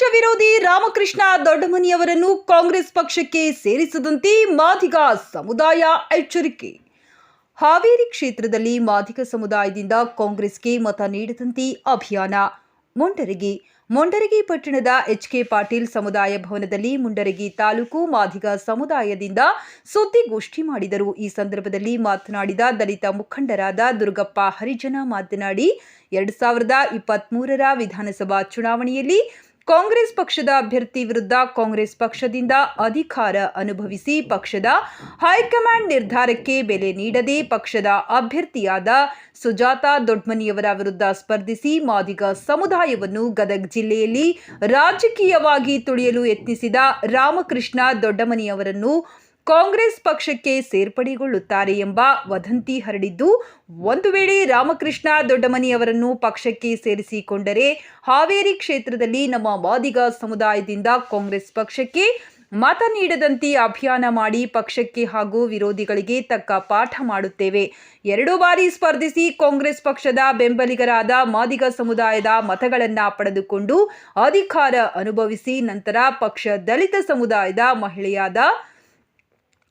ಪಕ್ಷ ವಿರೋಧಿ ರಾಮಕೃಷ್ಣ ದೊಡ್ಡಮನಿಯವರನ್ನು ಕಾಂಗ್ರೆಸ್ ಪಕ್ಷಕ್ಕೆ ಸೇರಿಸದಂತೆ ಮಾದಿಗ ಸಮುದಾಯ ಎಚ್ಚರಿಕೆ. ಹಾವೇರಿ ಕ್ಷೇತ್ರದಲ್ಲಿ ಮಾದಿಗ ಸಮುದಾಯದಿಂದ ಕಾಂಗ್ರೆಸ್ಗೆ ಮತ ನೀಡದಂತೆ ಅಭಿಯಾನ. ಮುಂಡರಗಿ ಮುಂಡರಗಿ ಪಟ್ಟಣದ ಎಚ್ಕೆ ಪಾಟೀಲ್ ಸಮುದಾಯ ಭವನದಲ್ಲಿ ಮುಂಡರಗಿ ತಾಲೂಕು ಮಾದಿಗ ಸಮುದಾಯದಿಂದ ಸುದ್ದಿಗೋಷ್ಠಿ ಮಾಡಿದರು. ಈ ಸಂದರ್ಭದಲ್ಲಿ ಮಾತನಾಡಿದ ದಲಿತ ಮುಖಂಡರಾದ ದುರ್ಗಪ್ಪ ಹರಿಜನ ಮಾತನಾಡಿ, ಎರಡು ಸಾವಿರದ ವಿಧಾನಸಭಾ ಚುನಾವಣೆಯಲ್ಲಿ ಕಾಂಗ್ರೆಸ್ ಪಕ್ಷದ ಅಭ್ಯರ್ಥಿ ವಿರುದ್ಧ ಕಾಂಗ್ರೆಸ್ ಪಕ್ಷದಿಂದ ಅಧಿಕಾರ ಅನುಭವಿಸಿ ಪಕ್ಷದ ಹೈಕಮಾಂಡ್ ನಿರ್ಧಾರಕ್ಕೆ ಬೆಲೆ ನೀಡದೆ ಪಕ್ಷದ ಅಭ್ಯರ್ಥಿಯಾದ ಸುಜಾತಾ ದೊಡ್ಮನಿಯವರ ವಿರುದ್ಧ ಸ್ಪರ್ಧಿಸಿ ಮಾದಿಗ ಸಮುದಾಯವನ್ನು ಗದಗ ಜಿಲ್ಲೆಯಲ್ಲಿ ರಾಜಕೀಯವಾಗಿ ತುಳಿಯಲು ಯತ್ನಿಸಿದ ರಾಮಕೃಷ್ಣ ದೊಡ್ಡಮನಿಯವರನ್ನು ಕಾಂಗ್ರೆಸ್ ಪಕ್ಷಕ್ಕೆ ಸೇರ್ಪಡೆಗೊಳ್ಳುತ್ತಾರೆ ಎಂಬ ವದಂತಿ ಹರಡಿದ್ದು, ಒಂದು ವೇಳೆ ರಾಮಕೃಷ್ಣ ದೊಡ್ಡಮನಿ ಅವರನ್ನು ಪಕ್ಷಕ್ಕೆ ಸೇರಿಸಿಕೊಂಡರೆ ಹಾವೇರಿ ಕ್ಷೇತ್ರದಲ್ಲಿ ನಮ್ಮ ಮಾದಿಗ ಸಮುದಾಯದಿಂದ ಕಾಂಗ್ರೆಸ್ ಪಕ್ಷಕ್ಕೆ ಮತ ನೀಡದಂತೆ ಅಭಿಯಾನ ಮಾಡಿ ಪಕ್ಷಕ್ಕೆ ಹಾಗೂ ವಿರೋಧಿಗಳಿಗೆ ತಕ್ಕ ಪಾಠ ಮಾಡುತ್ತೇವೆ. ಎರಡು ಬಾರಿ ಸ್ಪರ್ಧಿಸಿ ಕಾಂಗ್ರೆಸ್ ಪಕ್ಷದ ಬೆಂಬಲಿಗರಾದ ಮಾದಿಗ ಸಮುದಾಯದ ಮತಗಳನ್ನು ಪಡೆದುಕೊಂಡು ಅಧಿಕಾರ ಅನುಭವಿಸಿ ನಂತರ ಪಕ್ಷ ದಲಿತ ಸಮುದಾಯದ ಮಹಿಳೆಯಾದ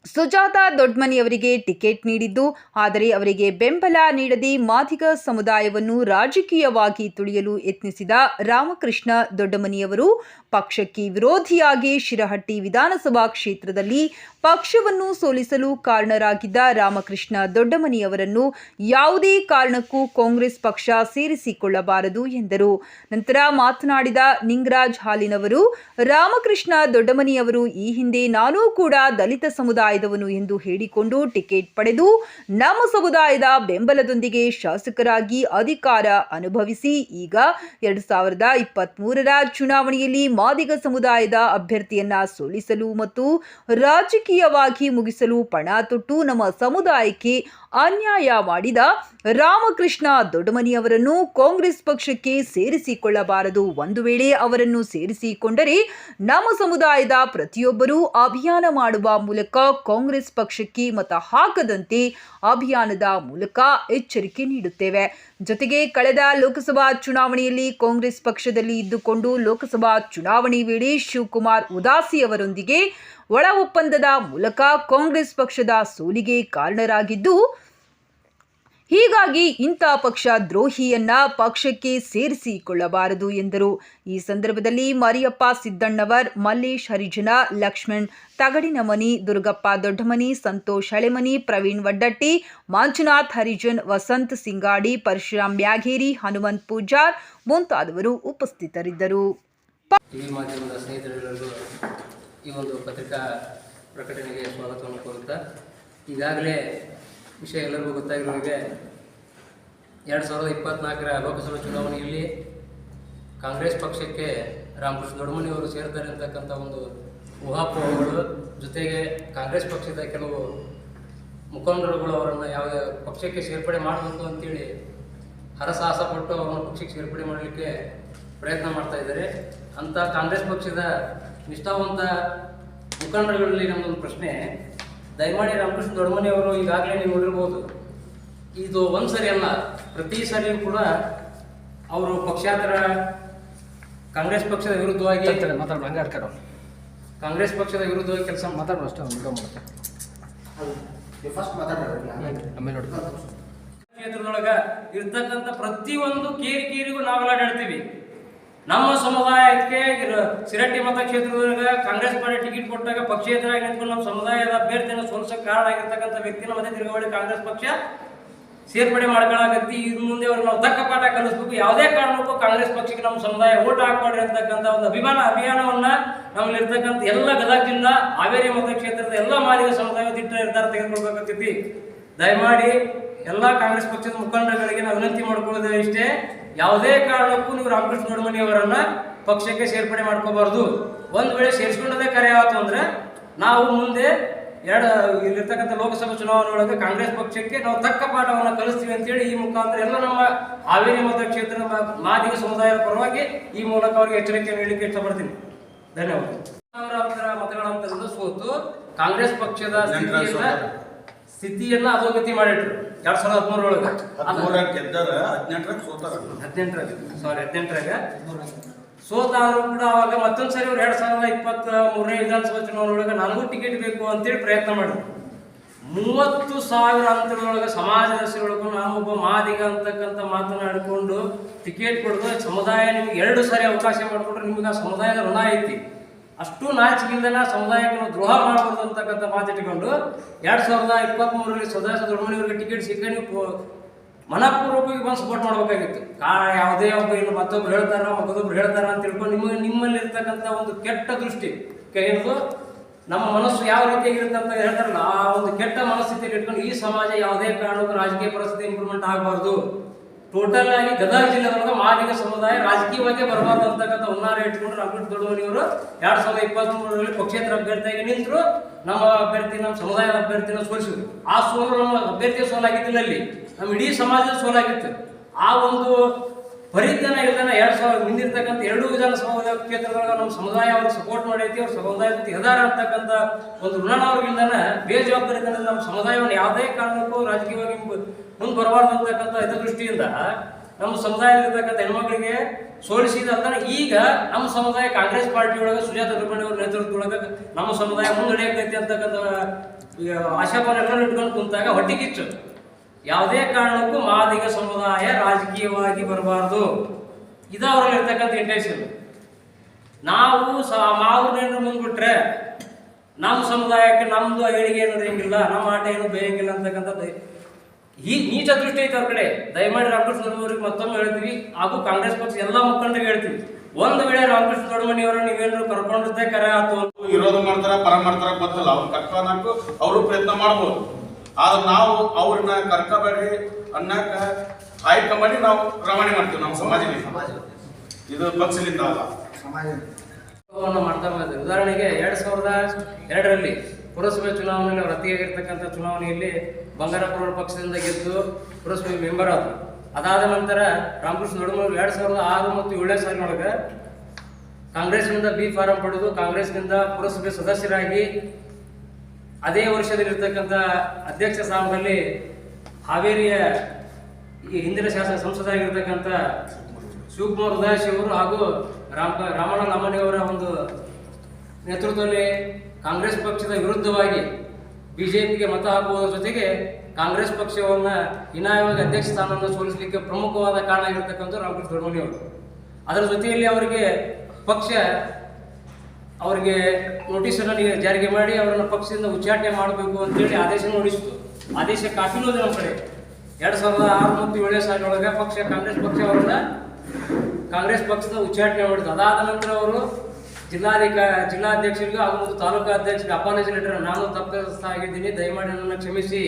ಸುಜಾತಾ ದೊಡ್ಮನಿಯವರಿಗೆ ಟಿಕೆಟ್ ನೀಡಿದ್ದು, ಆದರೆ ಅವರಿಗೆ ಬೆಂಬಲ ನೀಡದೆ ಮಾದಿಗ ಸಮುದಾಯವನ್ನು ರಾಜಕೀಯವಾಗಿ ತುಳಿಯಲು ಯತ್ನಿಸಿದ ರಾಮಕೃಷ್ಣ ದೊಡ್ಡಮನಿಯವರು ಪಕ್ಷಕ್ಕೆ ವಿರೋಧಿಯಾಗಿ ಶಿರಹಟ್ಟಿ ವಿಧಾನಸಭಾ ಕ್ಷೇತ್ರದಲ್ಲಿ ಪಕ್ಷವನ್ನು ಸೋಲಿಸಲು ಕಾರಣರಾಗಿದ್ದ ರಾಮಕೃಷ್ಣ ದೊಡ್ಡಮನಿಯವರನ್ನು ಯಾವುದೇ ಕಾರಣಕ್ಕೂ ಕಾಂಗ್ರೆಸ್ ಪಕ್ಷ ಸೇರಿಸಿಕೊಳ್ಳಬಾರದು ಎಂದರು. ನಂತರ ಮಾತನಾಡಿದ ನಿಂಗರಾಜ್ ಹಾಲಿನವರು, ರಾಮಕೃಷ್ಣ ದೊಡ್ಡಮನಿಯವರು ಈ ಹಿಂದೆ ನಾನೂ ಕೂಡ ದಲಿತ ಸಮುದಾಯದವನು ಎಂದು ಹೇಳಿಕೊಂಡು ಟಿಕೆಟ್ ಪಡೆದು ನಮ್ಮ ಸಮುದಾಯದ ಬೆಂಬಲದೊಂದಿಗೆ ಶಾಸಕರಾಗಿ ಅಧಿಕಾರ ಅನುಭವಿಸಿ, ಈಗ ಎರಡು ಸಾವಿರದ ಇಪ್ಪತ್ತ್ಮೂರರ ಚುನಾವಣೆಯಲ್ಲಿ ಮಾದಿಗ ಸಮುದಾಯದ ಅಭ್ಯರ್ಥಿಯನ್ನ ಸೋಲಿಸಲು ಮತ್ತು ರಾಜಕೀಯವಾಗಿ ಮುಗಿಸಲು ಪಣ ತೊಟ್ಟು ನಮ್ಮ ಸಮುದಾಯಕ್ಕೆ ಅನ್ಯಾಯ ಮಾಡಿದ ರಾಮಕೃಷ್ಣ ದೊಡ್ಡಮನಿಯವರನ್ನು ಕಾಂಗ್ರೆಸ್ ಪಕ್ಷಕ್ಕೆ ಸೇರಿಸಿಕೊಳ್ಳಬಾರದು. ಒಂದು ವೇಳೆ ಅವರನ್ನು ಸೇರಿಸಿಕೊಂಡರೆ ನಮ್ಮ ಸಮುದಾಯದ ಪ್ರತಿಯೊಬ್ಬರೂ ಅಭಿಯಾನ ಮಾಡುವ ಮೂಲಕ ಕಾಂಗ್ರೆಸ್ ಪಕ್ಷಕ್ಕೆ ಮತ ಹಾಕದಂತೆ ಅಭಿಯಾನದ ಮೂಲಕ ಎಚ್ಚರಿಕೆ ನೀಡುತ್ತೇವೆ. ಜೊತೆಗೆ ಕಳೆದ ಲೋಕಸಭಾ ಚುನಾವಣೆಯಲ್ಲಿ ಕಾಂಗ್ರೆಸ್ ಪಕ್ಷದಲ್ಲಿ ಇದ್ದುಕೊಂಡು ಲೋಕಸಭಾ ಚುನಾವಣೆ ವೇಳೆ ಶಿವಕುಮಾರ್ ಉದಾಸಿ ಅವರೊಂದಿಗೆ ಒಳ ಒಪ್ಪಂದದ ಮೂಲಕ ಕಾಂಗ್ರೆಸ್ ಪಕ್ಷದ ಸೋಲಿಗೆ ಕಾರಣರಾಗಿದ್ದು ಹೀಗಾಗಿ ಇಂಥ ಪಕ್ಷ ದ್ರೋಹಿಯನ್ನ ಪಕ್ಷಕ್ಕೆ ಸೇರಿಸಿಕೊಳ್ಳಬಾರದು ಎಂದರು. ಈ ಸಂದರ್ಭದಲ್ಲಿ ಮರಿಯಪ್ಪ ಸಿದ್ದಣ್ಣವರ್, ಮಲ್ಲೇಶ್ ಹರಿಜನ, ಲಕ್ಷ್ಮಣ್ ತಗಡಿನಮನಿ, ದುರ್ಗಪ್ಪ ದೊಡ್ಡಮನಿ, ಸಂತೋಷ್ ಹಳೆಮನಿ, ಪ್ರವೀಣ್ ವಡ್ಡಟ್ಟಿ, ಮಂಜುನಾಥ್ ಹರಿಜನ್, ವಸಂತ್ ಸಿಂಗಾಡಿ, ಪರಶುರಾಮ್ ಬ್ಯಾಗೇರಿ ಹನುಮಂತ್ ಪೂಜಾರ್ ಮುಂತಾದವರು ಉಪಸ್ಥಿತರಿದ್ದರು. ಈ ಒಂದು ಪತ್ರಿಕಾ ಪ್ರಕಟಣೆಗೆ ಸ್ವಾಗತವನ್ನು ಕೋರುತ್ತಾ, ಈಗಾಗಲೇ ವಿಷಯ ಎಲ್ಲರಿಗೂ ಗೊತ್ತಾಗಿರೋ ಹಾಗೆ, ಎರಡು ಸಾವಿರದ ಇಪ್ಪತ್ನಾಲ್ಕರ ಲೋಕಸಭಾ ಚುನಾವಣೆಯಲ್ಲಿ ಕಾಂಗ್ರೆಸ್ ಪಕ್ಷಕ್ಕೆ ರಾಮಕೃಷ್ಣ ದೊಡ್ಡಮನಿ ಅವರು ಸೇರ್ತಾರೆ ಅಂತಕ್ಕಂಥ ಒಂದು ಊಹಾಪೋಹಗಳು, ಜೊತೆಗೆ ಕಾಂಗ್ರೆಸ್ ಪಕ್ಷದ ಕೆಲವು ಮುಖಂಡರುಗಳು ಅವರನ್ನು ಯಾವ ಪಕ್ಷಕ್ಕೆ ಸೇರ್ಪಡೆ ಮಾಡಬೇಕು ಅಂತೇಳಿ ಹರಸಾಹಸ ಪಟ್ಟು ಅವರನ್ನು ಪಕ್ಷಕ್ಕೆ ಸೇರ್ಪಡೆ ಮಾಡಲಿಕ್ಕೆ ಪ್ರಯತ್ನ ಮಾಡ್ತಾ ಇದ್ದಾರೆ. ಅಂಥ ಕಾಂಗ್ರೆಸ್ ಪಕ್ಷದ ನಿಷ್ಠಾವಂತ ಮುಖಂಡರುಗಳಲ್ಲಿ ನಮ್ಮದೊಂದು ಪ್ರಶ್ನೆ ದಯಮಾಡಿ ರಾಮಕೃಷ್ಣ ದೊಡ್ಡಮನೆಯವರು ಈಗಾಗಲೇ ನೀವು ನೋಡಿರ್ಬೋದು ಇದು ಒಂದು ಸರಿ ಅಲ್ಲ ಪ್ರತಿ ಸರಿಯೂ ಕೂಡ ಅವರು ಪಕ್ಷಾಂತರ ಕಾಂಗ್ರೆಸ್ ಪಕ್ಷದ ವಿರುದ್ಧವಾಗಿ ಮಾತಾಡ ಹಂಗಾಡ್ಕರ ಕಾಂಗ್ರೆಸ್ ಪಕ್ಷದ ವಿರುದ್ಧವಾಗಿ ಕೆಲಸ ಮಾತಾಡ್ಬ ಅಷ್ಟೇ ಮಾತಾಡೋಣ ಆಮೇಲೆ ಕ್ಷೇತ್ರದೊಳಗ ಇರ್ತಕ್ಕಂಥ ಪ್ರತಿಯೊಂದು ಕೇರಿ ಕೇರಿಗೂ ನಾವೆಲ್ಲ ಅಡ್ಡಾಡ್ತೀವಿ ನಮ್ಮ ಸಮುದಾಯಕ್ಕೆ ಸಿರಟ್ಟಿ ಮತಕ್ಷೇತ್ರದೊಳಗ ಕಾಂಗ್ರೆಸ್ ಪಾರ್ಟಿ ಟಿಕೆಟ್ ಕೊಟ್ಟಾಗ ಪಕ್ಷೇತರಾಗಿ ನಿಂತ್ಕೊಂಡು ನಮ್ಮ ಸಮುದಾಯದ ಅಭ್ಯರ್ಥಿಯನ್ನು ಸೋಲ್ಸಕ್ಕೆ ಕಾರಣ ಆಗಿರ್ತಕ್ಕಂಥ ವ್ಯಕ್ತಿನ ಮತ್ತೆ ತಿರುಗಾವಳಿ ಕಾಂಗ್ರೆಸ್ ಪಕ್ಷ ಸೇರ್ಪಡೆ ಮಾಡ್ಕೊಳ್ಳಾಗತ್ತಿ ಇನ್ನು ಮುಂದೆ ಅವ್ರು ನಾವು ತಕ್ಕ ಪಾಠ ಕಲಿಸ್ಬೇಕು. ಯಾವುದೇ ಕಾರಣಕ್ಕೂ ಕಾಂಗ್ರೆಸ್ ಪಕ್ಷಕ್ಕೆ ನಮ್ಮ ಸಮುದಾಯ ಓಟ್ ಹಾಕ್ಬಾರ್ರಿ ಅಂತಕ್ಕಂಥ ಒಂದು ಅಭಿಮಾನ, ಅಭಿಯಾನವನ್ನ ನಮ್ಮಲ್ಲಿರ್ತಕ್ಕಂಥ ಎಲ್ಲ ಗದಗ ಹಾವೇರಿ ಮತಕ್ಷೇತ್ರದ ಎಲ್ಲ ಮಾದಿಗ ಸಮುದಾಯ ದಿಟ್ಟ ನಿರ್ಧಾರ ತೆಗೆದುಕೊಳ್ಬೇಕಾಗ್ತೈತಿ. ದಯಮಾಡಿ ಎಲ್ಲ ಕಾಂಗ್ರೆಸ್ ಪಕ್ಷದ ಮುಖಂಡರುಗಳಿಗೆ ನಾವು ವಿನಂತಿ ಮಾಡ್ಕೊಳ್ಳೋದು ಇಷ್ಟೇ. ಯಾವುದೇ ಕಾರಣಕ್ಕೂ ನೀವು ರಾಮಕೃಷ್ಣ ನೋಡಮನಿ ಅವರನ್ನ ಪಕ್ಷಕ್ಕೆ ಸೇರ್ಪಡೆ ಮಾಡ್ಕೋಬಾರ್ದು. ಒಂದ್ ವೇಳೆ ಸೇರಿಸ್ಕೊಂಡದೇ ಕರೆ ಆಯ್ತು ಅಂದ್ರೆ ನಾವು ಮುಂದೆ ಎರಡು ಇಲ್ಲಿರ್ತಕ್ಕಂಥ ಲೋಕಸಭಾ ಚುನಾವಣೆ ಒಳಗೆ ಕಾಂಗ್ರೆಸ್ ಪಕ್ಷಕ್ಕೆ ನಾವು ತಕ್ಕ ಪಾಠವನ್ನು ಕಲಿಸ್ತೀವಿ ಅಂತೇಳಿ ಈ ಮುಖಾಂತರ ಎಲ್ಲ ನಮ್ಮ ಹಾವೇರಿ ಮತಕ್ಷೇತ್ರದ ಮಾದಿಗ ಸಮುದಾಯದ ಪರವಾಗಿ ಈ ಮೂಲಕ ಅವರಿಗೆ ಎಚ್ಚರಿಕೆ ನೀಡಲಿಕ್ಕೆ ಇಷ್ಟಪಡ್ತೀನಿ. ಧನ್ಯವಾದ ಮತಗಳಂತ ಅಂತರ ಮತಗಳ ಅಂತರದಿಂದ ಸೋತು ಕಾಂಗ್ರೆಸ್ ಪಕ್ಷದ ಸ್ಥಿತಿಯನ್ನ ಅಧೋಗತಿ ಮಾಡಿಟ್ರು. ಎರಡ್ ಸಾವಿರದ ಹದಿಮೂರೊಳಗೆ ಹದಿಮೂರಾಗ ಗೆದ್ದಾರ ಹದಿನೆಂಟರಾಗ ಸೋತಾರ. ಹದಿನೆಂಟರಾಗ. ಸಾರಿ ಹದಿನೆಂಟರಾಗ. ಸೋತಾದ್ರು ಕೂಡ ಅವಾಗ ಮತ್ತೊಂದು ಸರಿ ಅವ್ರು ಎರಡ್ ಸಾವಿರದ ಇಪ್ಪತ್ತ ಮೂರನೇ ವಿಧಾನಸಭಾ ಚುನಾವಣೆ ಒಳಗ ನನಗೂ ಟಿಕೆಟ್ ಬೇಕು ಅಂತೇಳಿ ಪ್ರಯತ್ನ ಮಾಡಿದ್ರು. ಮೂವತ್ತು ಸಾವಿರ ಅಂತರದೊಳಗೆ ಸಮಾಜದ ಒಳಗೂ ನಾನು ಒಬ್ಬ ಮಾದಿಗ ಅಂತಕ್ಕಂಥ ಮಾತನಾಡಿಕೊಂಡು ಟಿಕೆಟ್ ಕೊಡೋದು ಸಮುದಾಯ ನಿಮ್ಗೆ ಎರಡು ಸಾರಿ ಅವಕಾಶ ಮಾಡಿಕೊಟ್ರೆ ನಿಮ್ಗೆ ಆ ಸಮುದಾಯದ ಋಣ ಐತಿ. ಅಷ್ಟು ನಾಚಿಕೆಯಿಂದನ ಸಮುದಾಯಕ್ಕೆ ದ್ರೋಹ ಮಾಡಬಹುದು ಅಂತಕ್ಕಂಥ ಮಾತಿಟ್ಟುಕೊಂಡು ಎರಡು ಸಾವಿರದ ಇಪ್ಪತ್ತ್ ಮೂರರಲ್ಲಿ ಸದಾಶಿವ ದೊಡ್ಡಮನಿಯವರಿಗೆ ಟಿಕೆಟ್ ಸಿಕ್ಕ ನೀವು ಮನಪೂರ್ವಕವಾಗಿ ಬಂದು ಸಪೋರ್ಟ್ ಮಾಡಬೇಕಾಗಿತ್ತು. ಕಾರಣ ಯಾವುದೇ ಒಬ್ಬ ಇನ್ನು ಮತ್ತೊಬ್ರು ಹೇಳ್ತಾರ ಮತ್ತೊಬ್ರು ಹೇಳ್ತಾರ ಅಂತ ತಿಳ್ಕೊಂಡು ನಿಮ್ಮ ನಿಮ್ಮಲ್ಲಿ ಇರ್ತಕ್ಕಂಥ ಒಂದು ಕೆಟ್ಟ ದೃಷ್ಟಿ. ಕೆ- ಏನದು? ನಮ್ಮ ಮನಸ್ಸು ಯಾವ ರೀತಿಯಾಗಿರುತ್ತೆ ಅಂತ ಹೇಳ್ತಾರಲ್ಲ, ಆ ಒಂದು ಕೆಟ್ಟ ಮನಸ್ಥಿತಿಯಲ್ಲಿ ಇಟ್ಕೊಂಡು ಈ ಸಮಾಜ ಯಾವುದೇ ಕಾರಣಕ್ಕೂ ರಾಜಕೀಯ ಪರಿಸ್ಥಿತಿ ಇಂಪ್ರೂವ್ಮೆಂಟ್ ಆಗಬಾರ್ದು. ಟೋಟಲ್ ಆಗಿ ಗದಗ ಜಿಲ್ಲೆದೊಳಗೆ ಮಾದಿಗ ಸಮುದಾಯ ರಾಜಕೀಯವಾಗಿ ಬರಬಾರ್ದು ಅಂತಕ್ಕಂಥ ಹುನ್ನಾರ ಇಟ್ಕೊಂಡು ರಾಮಕೃಷ್ಣ ದೊಡ್ಡವನಿಯವರು ಎರಡ್ ಸಾವಿರದ ಇಪ್ಪತ್ತ್ ಮೂರರಲ್ಲಿ ಪಕ್ಷೇತರ ಅಭ್ಯರ್ಥಿಯಾಗಿ ನಿಂತರು. ನಮ್ಮ ಅಭ್ಯರ್ಥಿ, ನಮ್ಮ ಸಮುದಾಯದ ಅಭ್ಯರ್ಥಿನ ಸೋಲಿಸಿದ್ರು. ಆ ಸೋಲು ನಮ್ಮ ಅಭ್ಯರ್ಥಿಯ ಸೋಲಾಗಿದ್ದಿಲ್ಲ ಅಲ್ಲಿ. ನಮ್ಮ ಇಡೀ ಸಮಾಜದ ಸೋಲಾಗಿತ್ತು. ಆ ಒಂದು ಪರಿಜ್ಞಾನ ಇಲ್ಲದನ್ನ ಎರಡು ಸಾವಿರದ ಮುಂದಿರ್ತಕ್ಕಂಥ ಎರಡು ವಿಧಾನಸಭಾ ಕ್ಷೇತ್ರದೊಳಗೆ ನಮ್ಮ ಸಮುದಾಯ ಅವ್ರಿಗೆ ಸಪೋರ್ಟ್ ಮಾಡೈತಿ, ಅವ್ರ ಸಮುದಾಯ ಇದಾರ ಅಂತಕ್ಕಂಥ ಒಂದು ಋಣ ಬೇಜವಾಬ್ದಾರಿ ಬೇಜವಾಬ್ದಾರಿತನ ನಮ್ಮ ಸಮುದಾಯವನ್ನು ಯಾವುದೇ ಕಾರಣಕ್ಕೂ ರಾಜಕೀಯವಾಗಿ ಮುಂದೆ ಬರಬಾರ್ದು ಅಂತಕ್ಕಂಥ ಇದ ದೃಷ್ಟಿಯಿಂದ ನಮ್ಮ ಸಮುದಾಯದಲ್ಲಿರ್ತಕ್ಕಂಥ ಹೆಣ್ಮಕ್ಳಿಗೆ ಸೋಲಿಸಿದ ಅಂತ ಈಗ ನಮ್ಮ ಸಮುದಾಯ ಕಾಂಗ್ರೆಸ್ ಪಾರ್ಟಿಯೊಳಗೆ ಸುಜಾತ ರುಬಣಿ ಅವ್ರ ನೇತೃತ್ವದೊಳಗೆ ನಮ್ಮ ಸಮುದಾಯ ಮುನ್ನಡೆಯತೈತಿ ಅಂತಕ್ಕಂಥ ಆಶಾಭಾವನೆ ಎಲ್ಲರೂ ಇಟ್ಕೊಂಡು ಕುಂತಾಗ ಹೊಟ್ಟಿಗಿಚ್ಚು ಯಾವುದೇ ಕಾರಣಕ್ಕೂ ಮಾದಿಗ ಸಮುದಾಯ ರಾಜಕೀಯವಾಗಿ ಬರಬಾರ್ದು. ಇದು ಅವರಲ್ಲಿರ್ತಕ್ಕಂಥ ಇಂಟೆನ್ಷನ್ ನಾವು ಸ ಮುಂದೆ ಮುಂದ್ಬಿಟ್ರೆ ನಮ್ಮ ಸಮುದಾಯಕ್ಕೆ ನಮ್ದು ಏಳಿಗೆ ಏನು ನಡೆಯಂಗಿಲ್ಲ ನಮ್ಮ ಆಟ ಏನು ಬೇಯಂಗಿಲ್ಲ ಅಂತಕ್ಕಂಥದ್ದು. ಈ ನೀಚ ದೃಷ್ಟಿ ಐತೆ ಅವ್ರ ಕಡೆ. ದಯಮಾಡಿ ರಾಮಕೃಷ್ಣ ದೊಡ್ಡಮನಿಗೆ ಮತ್ತೊಮ್ಮೆ ಹೇಳ್ತೀವಿ. ಹಾಗೂ ಕಾಂಗ್ರೆಸ್ ಪಕ್ಷ ಎಲ್ಲ ಮುಖಂಡರಿಗೆ ಹೇಳ್ತೀವಿ. ಒಂದು ವೇಳೆ ರಾಮಕೃಷ್ಣ ದೊಡ್ಡಮನಿಯವರ ನೀವೇನು ಕರ್ಕೊಂಡಿದ್ದೆ ಕರೆ ಆತು ವಿರೋಧ ಮಾಡ್ತಾರ, ಪರ ಮಾಡ್ತಾರ ಗೊತ್ತಿಲ್ಲ. ಅವ್ರು ಕರ್ಕೊಳಕು ಅವರು ಪ್ರಯತ್ನ ಮಾಡ್ಬೋದು. ಆದ್ರೆ ನಾವು ಅವ್ರನ್ನ ಕರ್ಕಬೇಡಿ ಅನ್ನಕ ಹೈಕಮಾಂಡ್ ಮಾಡಿ ನಾವು ರವಾನೆ ಮಾಡ್ತೀವಿ ನಮ್ಮ ಸಮಾಜದಲ್ಲಿ ಸಮಾಜ ಇದು ಪಕ್ಷದಿಂದ ಅಲ್ಲ. ಮಾಡ್ತಾ ಬಂದಿದೆ. ಉದಾಹರಣೆಗೆ ಎರಡ್ ಸಾವಿರದ ಎರಡರಲ್ಲಿ ಪುರಸಭೆ ಚುನಾವಣೆಯಲ್ಲಿ ಅವರು ಅತಿಯಾಗಿರ್ತಕ್ಕಂಥ ಚುನಾವಣೆಯಲ್ಲಿ ಬಂಗಾರಪುರ ಪಕ್ಷದಿಂದ ಗೆದ್ದು ಪುರಸಭೆ ಮೆಂಬರ್ ಆದರು. ಅದಾದ ನಂತರ ರಾಮಕೃಷ್ಣ ದೊಡ್ಡಮೂರು ಎರಡ್ ಸಾವಿರದ ಆರು ಮತ್ತು ಏಳನೇ ಸಾಲಿನೊಳಗೆ ಕಾಂಗ್ರೆಸ್ನಿಂದ ಬಿ ಫಾರಂ ಪಡೆದು ಕಾಂಗ್ರೆಸ್ನಿಂದ ಪುರಸಭೆ ಸದಸ್ಯರಾಗಿ ಅದೇ ವರ್ಷದಲ್ಲಿರ್ತಕ್ಕಂಥ ಅಧ್ಯಕ್ಷ ಸ್ಥಾನದಲ್ಲಿ ಹಾವೇರಿಯ ಈ ಹಿಂದಿನ ಶಾಸನ ಸಂಸದರಾಗಿರ್ತಕ್ಕಂಥ ಶಿವಕುಮಾರ್ ಉದಾಸಿ ಅವರು ಹಾಗೂ ರಾಮ ರಾಮಣ್ಣ ಲಮ್ಮಣಿಯವರ ಒಂದು ನೇತೃತ್ವದಲ್ಲಿ ಕಾಂಗ್ರೆಸ್ ಪಕ್ಷದ ವಿರುದ್ಧವಾಗಿ ಬಿಜೆಪಿಗೆ ಮತ ಹಾಕುವುದರ ಜೊತೆಗೆ ಕಾಂಗ್ರೆಸ್ ಪಕ್ಷವನ್ನ ಹೀನಾಯವಾಗಿ ಅಧ್ಯಕ್ಷ ಸ್ಥಾನವನ್ನು ಸೋಲಿಸಲಿಕ್ಕೆ ಪ್ರಮುಖವಾದ ಕಾರಣ ಆಗಿರ್ತಕ್ಕಂಥ ರಾಮಕೃಷ್ಣ ಅವರು ಅದರ ಜೊತೆಯಲ್ಲಿ ಅವರಿಗೆ ಪಕ್ಷ ಅವರಿಗೆ ನೋಟಿಸನ್ನು ನೀವು ಜಾರಿಗೆ ಮಾಡಿ ಅವರನ್ನು ಪಕ್ಷದಿಂದ ಉಚ್ಚಾಟನೆ ಮಾಡಬೇಕು ಅಂತೇಳಿ ಆದೇಶ ನೋಡಿಸಿತು ಆದೇಶ ಕಾಫಿನೂ ಇದೆ ನಮ್ಮ ಕಡೆ. ಎರಡು ಸಾವಿರದ ಆರು ಮತ್ತು ಏಳನೇ ಸಾಲಿನೊಳಗೆ ಪಕ್ಷ, ಕಾಂಗ್ರೆಸ್ ಪಕ್ಷ ಅವರನ್ನ, ಕಾಂಗ್ರೆಸ್ ಪಕ್ಷದ ಉಚ್ಚಾಟನೆ ಮಾಡಿದ್ರು ಅದಾದ ನಂತರ ಅವರು ಜಿಲ್ಲಾಧಿಕ, ಜಿಲ್ಲಾಧ್ಯಕ್ಷರಿಗೂ ಹಾಗೂ ಮತ್ತು ತಾಲೂಕು ಅಧ್ಯಕ್ಷರಿಗೆ ನಾನು ತಪ್ಪಿಸ್ತಾ ಆಗಿದ್ದೀನಿ ದಯಮಾಡಿ ನನ್ನನ್ನು ಕ್ಷಮಿಸಿ.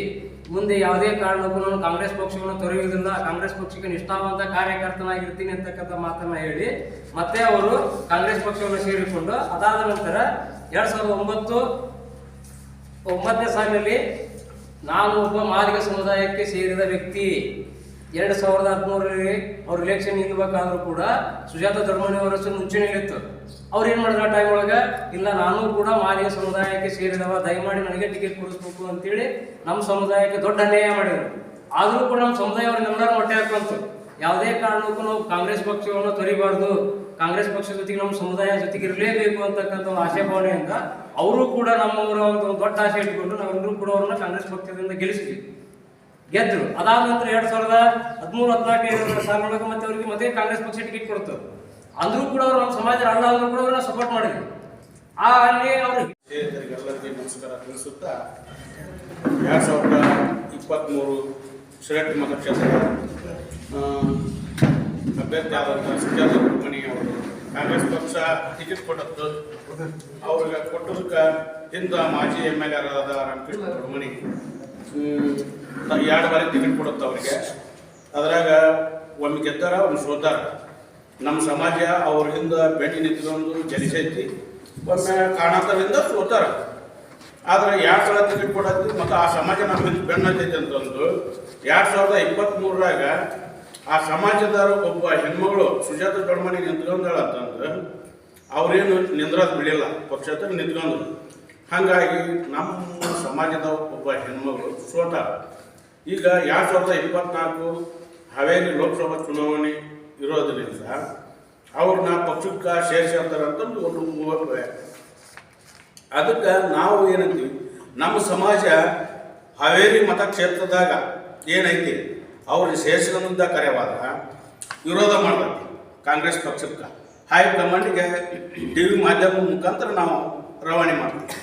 ಮುಂದೆ ಯಾವುದೇ ಕಾರಣಕ್ಕೂ ನಾನು ಕಾಂಗ್ರೆಸ್ ಪಕ್ಷವನ್ನು ತೊರೆಯುವುದಿಲ್ಲ. ಕಾಂಗ್ರೆಸ್ ಪಕ್ಷಕ್ಕೆ ನಿಷ್ಠಾವಂತ ಕಾರ್ಯಕರ್ತನಾಗಿರ್ತೀನಿ ಅಂತಕ್ಕಂಥ ಮಾತನ್ನ ಹೇಳಿ. ಮತ್ತೆ ಅವರು ಕಾಂಗ್ರೆಸ್ ಪಕ್ಷವನ್ನು ಸೇರಿಕೊಂಡು ಅದಾದ ನಂತರ ಎರಡ್ ಸಾವಿರದ ಒಂಬತ್ತು ಒಂಬತ್ತನೇ ಸಾಲಿನಲ್ಲಿ ನಾನು ಒಬ್ಬ ಮಾದಿಗ ಸಮುದಾಯಕ್ಕೆ ಸೇರಿದ ವ್ಯಕ್ತಿ. ಎರಡು ಸಾವಿರದ ಹದಿಮೂರರಲ್ಲಿ ಅವ್ರ ಇಲೆಕ್ಷನ್ ನಿಲ್ಲಬೇಕಾದ್ರೂ ಕೂಡ ಸುಜಾತ ಅವರ ಹೆಸರು ಇತ್ತು. ಅವ್ರು ಏನು ಮಾಡಿದ್ರು ಆ ಟೈಮ್ ಒಳಗ? ಇಲ್ಲ, ನಾನು ಕೂಡ ಮಾಲಿಯ ಸಮುದಾಯಕ್ಕೆ ಸೇರಿದವ, ದಯಮಾಡಿ ನನಗೆ ಟಿಕೆಟ್ ಕೊಡಿಸ್ಬೇಕು ಅಂತೇಳಿ ನಮ್ಮ ಸಮುದಾಯಕ್ಕೆ ದೊಡ್ಡ ಅನ್ಯಾಯ ಮಾಡಿದ್ರು. ಆದರೂ ಕೂಡ ನಮ್ಮ ಸಮುದಾಯ ಅವ್ರನ್ನೆಲ್ಲರೂ ಮೊಟ್ಟೆ ಹಾಕುವಂತು ಯಾವುದೇ ಕಾರಣಕ್ಕೂ ನಾವು ಕಾಂಗ್ರೆಸ್ ಪಕ್ಷವನ್ನು ತೊರಿಬಾರ್ದು. ಕಾಂಗ್ರೆಸ್ ಪಕ್ಷದ ಜೊತೆಗೆ ನಮ್ಮ ಸಮುದಾಯ ಜೊತೆಗೆ ಇರಲೇಬೇಕು ಅಂತಕ್ಕಂಥ ಒಂದು ಆಶೆ ಭಾವನೆಯಿಂದ ಅವರು ಕೂಡ ನಮ್ಮವರ ಒಂದು ದೊಡ್ಡ ಆಸೆ ಇಟ್ಕೊಂಡು ನಾವೆಲ್ಲರೂ ಕೂಡ ಅವ್ರನ್ನ ಕಾಂಗ್ರೆಸ್ ಪಕ್ಷದಿಂದ ಗೆಲ್ಲಿಸಿದ್ವಿ. ಗೆದ್ರು. ಅದಾದ ನಂತರ ಎರಡ್ ಸಾವಿರದ ಹದಿಮೂರು, ಹದಿನಾಲ್ಕು ಸಾಲಿನೊಳಗೆ ಮತ್ತೆ ಅವರಿಗೆ ಮತ್ತೆ ಕಾಂಗ್ರೆಸ್ ಪಕ್ಷ ಟಿಕೆಟ್ ಕೊಡ್ತು. ಅಂದ್ರೂ ಕೂಡ ಅವ್ರು ನಮ್ಮ ಸಮಾಜದ ಅಣ್ಣ ಅಂದ್ರೂ ಕೂಡ ಅವ್ರನ್ನ ಸಪೋರ್ಟ್ ಮಾಡಿದ್ರು. ಆ ಅಲ್ಲಿ ಅವರು ಎರಡ್ ನಮಸ್ಕಾರ ಎರಡು ಸಾವಿರದ ಇಪ್ಪತ್ತ್ಮೂರು ಶಿರಟ್ಟಿ ಮತಕ್ಷೇತ್ರದ ಅಭ್ಯರ್ಥಿ ಆದಂಥ ಸುಜಾತ ಮಣಿ ಅವರು ಕಾಂಗ್ರೆಸ್ ಪಕ್ಷ ಟಿಕೆಟ್ ಕೊಟ್ಟದ್ದು. ಅವ್ರಿಗೆ ಕೊಟ್ಟದಕ್ಕೆ ಹಿಂದ ಮಾಜಿ ಎಂ ಎಲ್ ಎ ಆದ ರಾಮಕೃಷ್ಣ ಎರಡು ಬಾರಿ ಟಿಕೆಟ್ ಕೊಡುತ್ತೆ ಅವರಿಗೆ. ಅದ್ರಾಗ ಒಮ್ಮೆ ಗೆದ್ದಾರ ಒಮ್ಮೆ ಸೋತಾರ. ನಮ್ಮ ಸಮಾಜ ಅವ್ರ ಹಿಂದ ಬೆಟ್ಟಿ ನಿಂತ್ಕೊಂಡು ಜನಿಸೈತಿ ಒಮ್ಮೆ ಕಾಣತರಿಂದ ಸೋತಾರ. ಆದ್ರೆ ಎರಡು ಸಲ ಟಿಕೆಟ್ ಕೊಡತ್ತಿ ಮತ್ತು ಆ ಸಮಾಜ ನಮ್ಮ ಹಿಂದೆ ಬೆನ್ನತ್ತೈತಿ ಅಂತಂದು ಎರಡು ಸಾವಿರದ ಇಪ್ಪತ್ತ್ಮೂರರಾಗ ಆ ಸಮಾಜದವರು ಒಬ್ಬ ಹೆಣ್ಮಗಳು ಸುಜಾತ ದೊಡ್ಡಮನಿ ನಿಂತ್ಕೊಂಡಾಳ ಅಂತಂದು ಅವ್ರೇನು ನಿಂದ್ರದ್ ಬಿಡಿಲ್ಲ. ಪಕ್ಷದಾಗ ನಿಂತ್ಕೊಂಡ್ರು. ಹಾಗಾಗಿ ನಮ್ಮ ಸಮಾಜದ ಒಬ್ಬ ಹೆಣ್ಮಗಳು ಸೋತಾಳ ಈಗ ಎರಡು ಸಾವಿರದ ಇಪ್ಪತ್ನಾಲ್ಕು ಹಾವೇರಿ ಲೋಕಸಭಾ ಚುನಾವಣೆ ಇರೋದ್ರಿಂದ ಅವ್ರನ್ನ ಪಕ್ಷಕ್ಕೆ ಸೇರಿಸ್ತಾರೆ ಅಂತಂದು ಒಂದು ಮೂವತ್ತು ಅದಕ್ಕೆ ನಾವು ಏನಂತೀವಿ, ನಮ್ಮ ಸಮಾಜ ಹಾವೇರಿ ಮತಕ್ಷೇತ್ರದಾಗ ಏನೈತಿ ಅವ್ರಿಗೆ ಸೇರಿಸಿದ ಕರೆವಾದ ವಿರೋಧ ಮಾಡ್ಬೇಕು ಕಾಂಗ್ರೆಸ್ ಪಕ್ಷಕ್ಕೆ. ಹೈಕಮಾಂಡ್ಗೆ ಟಿ ವಿ ಮಾಧ್ಯಮ ಮುಖಾಂತರ ನಾವು ರವಾನೆ ಮಾಡ್ತೀವಿ.